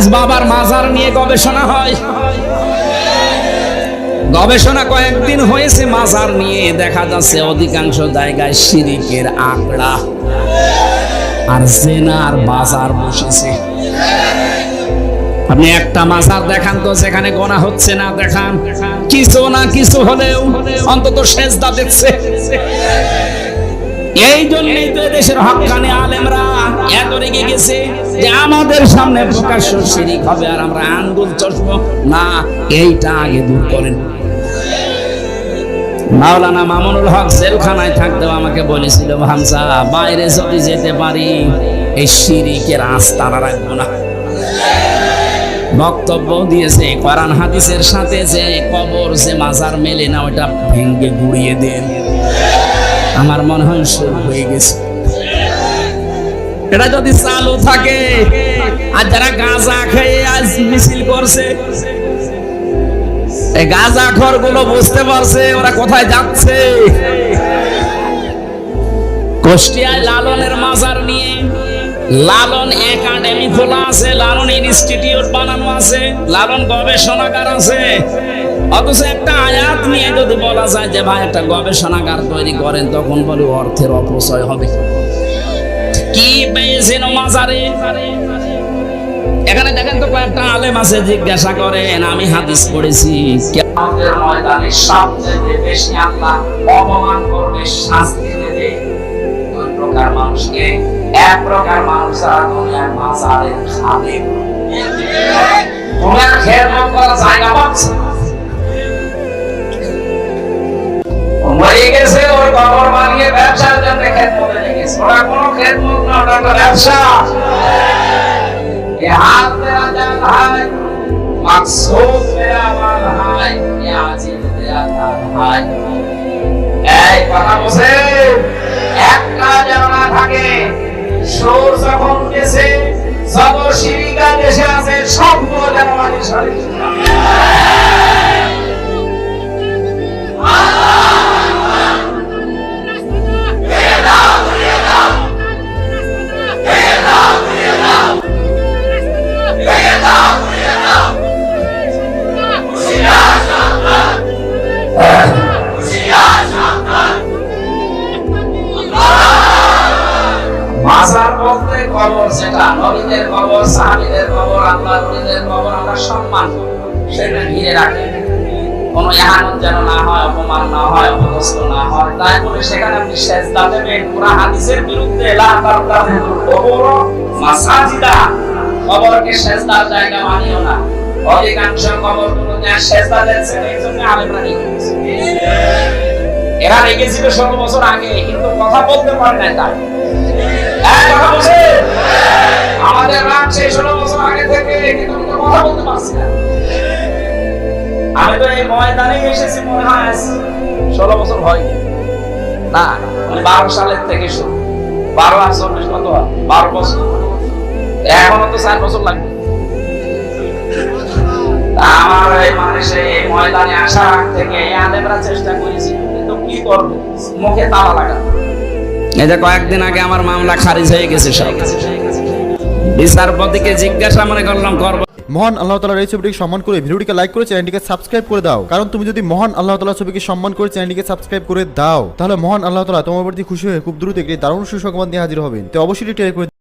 আজ বাবার মাজার নিয়ে গবেষণা হয়। গবেষণা কয়েকদিন হয়েছে, মাজার নিয়ে দেখা যাচ্ছে অধিকাংশ জায়গায় শিরিকের আঁকড়া। আর জেনার বাজার বসেছে। আপনি একটা মাজার দেখান তো সেখানে গোনা হচ্ছে না, দেখান। কিছু না কিছু হলেও অন্তত শেষদা দেখছে। এই জন্যই তো দেশের হকানি আলেমরা এত রেগে গেছে। আমাদের সামনে প্রকাশ্য শিরিক হবে আর আমরা আঙ্গুল চষব? না, এইটা আগে দূর করেন। মাওলানা মামুনুল হক জেলখানায় থাকতেও আমাকে বলেছিল হামসা বাইরে যদি যেতে পারি, এই শিরিকের আঁচ তারা রাখব না। বক্তব্য দিয়েছে, কোরআন হাদিসের সাথে যে কবর, যে মাজার মেলে না, ওটা ভেঙ্গে গুড়িয়ে দেন। আমার মনে হয় হয়ে গেছে। এটা যদি চালু থাকে, আর যারা গাঁজা খেয়ে আজ মিছিল করছে, এই গাঁজা খরগুলো বুঝতে পারছে ওরা কোথায় যাচ্ছে। কুষ্টিয়ায় লালনের মাজার নিয়ে লালন একাডেমি খোলা আছে, লালন ইনস্টিটিউট বানানো আছে, লালন গবেষণাগার আছে। অথচ একটা আয়াত নিয়ে যদি বলা যায় যে ভাই, একটা গবেষণাগার তৈরি করেন, তখন বলে অর্থের অপচয় হবে। কি পেয়েছেন মাজারে? এখানে দেখেন তো কয়েকটা আলেম আছে, জিজ্ঞাসা করেন, আমি হাদিস পড়েছি। মরে গেছে, ওর কবর বানিয়ে ব্যবসার জন্য খেদমতে ওরা কোনো খেদমত না ওরা একটা ব্যবসা হাত মেরা জান ভাই, মাকসুদ মেরা মান হাই আজিজ মেরা তার হাই এই কথা বসে একটা যেন না থাকে, সুর যখন গেছে নবীদের কবর, সাহাবীদের কবর আল্লাহ নবীদের কবর, আমরা সম্মান সেটা ঘিরে রাখি। কোন ইহানত যেন না হয়, অপমান না হয়, অপদস্থ না হয়, তাই বলে সেখানে আপনি সেজদা দেবেন। পুরা হাদিসের বিরুদ্ধে কবর মাসাজিদা। কবরকে সেজদার জায়গা মানিও না। অধিকাংশ কবর গুলোতে সেজদা দিয়েছেন এই জন্য আলেমরা এরা রেখেছিল ষোলো বছর আগে, কিন্তু কথা বলতে পারে না তাই কথা বলছে? এই ময়দানে এসেছি মনে হয় ষোলো বছর হয়নি না। বারো সালের থেকে শুরু। বারো আর চল্লিশ কত বারো বছর। এখনও তো চার বছর লাগবে। আমার এই এই ময়দানে আসার থেকে আলেমরা চেষ্টা করেছি কিন্তু কি করব? মুখে তালা লাগা এই যে কয়েকদিন আগে আমার মামলা খারিজ হয়ে গেছে সব। বিচারপতিকে জিজ্ঞাসা মনে করলাম করব মহান আল্লাহ তালার এই ছবিটিকে সম্মান করে ভিডিওটিকে লাইক করে চ্যানেলটিকে সাবস্ক্রাইব করে দাও। কারণ তুমি যদি মহান আল্লাহ তালার ছবিকে সম্মান করে চ্যানেলটিকে সাবস্ক্রাইব করে দাও, তাহলে মহান আল্লাহ তালা তোমার প্রতি খুশি হয়ে খুব দ্রুত একটি দারুণ সুসংবাদ নিয়ে হাজির হবেন। তো অবশ্যই টের করে